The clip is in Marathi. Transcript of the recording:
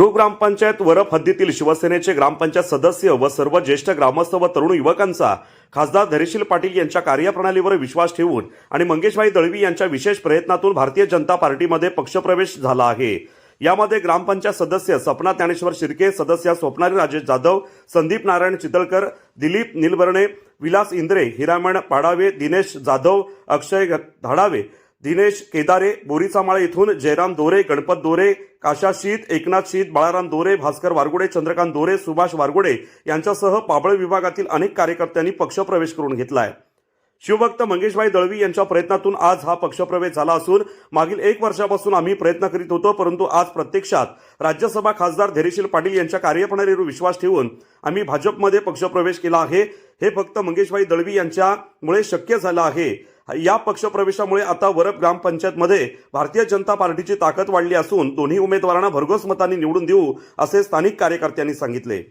गृहग्रामपंचायत वरप हद्दीतील शिवसेनेचे ग्रामपंचायत सदस्य व सर्व ज्येष्ठ ग्रामस्थ व तरुण युवकांचा खासदार धैर्यशील पाटील यांच्या कार्यप्रणालीवर विश्वास ठेवून आणि मंगेशभाई दळवी यांच्या विशेष प्रयत्नातून भारतीय जनता पार्टीमध्ये पक्षप्रवेश झाला आहे. यामध्ये ग्रामपंचायत सदस्य सपना ज्ञानेश्वर शिर्के सदस्य स्वप्नाली राजेश जाधव संदीप नारायण चितळकर दिलीप निलबर्णे विलास इंद्रे हिरामण पाडावे दिनेश जाधव अक्षय धाडावे दिनेश केदारे बोरीचामाळे इथून जयराम दोरे गणपत दोरे काशा शीत एकनाथ शीत बाळाराम दोरे भास्कर वारगुडे चंद्रकांत दोरे सुभाष वारगुडे यांच्यासह पाबळ विभागातील अनेक कार्यकर्त्यांनी पक्षप्रवेश करून घेतलाय. शिवभक्त मंगेशभाई दळवी यांच्या प्रयत्नातून आज हा पक्षप्रवेश झाला असून मागील एक वर्षापासून आम्ही प्रयत्न करीत होतो परंतु आज प्रत्यक्षात राज्यसभा खासदार धैर्यशील पाटील यांच्या कार्यप्रणालीवर विश्वास ठेवून आम्ही भाजपमध्ये पक्षप्रवेश केला आहे. हे फक्त मंगेशभाई दळवी यांच्यामुळे शक्य झालं आहे. या पक्षप्रवेशामुळे आता वरप ग्रामपंचायतमध्ये भारतीय जनता पार्टीची ताकद वाढली असून दोन्ही उमेदवारांना भरघोस मतांनी निवडून देऊ असे स्थानिक कार्यकर्त्यांनी सांगितले.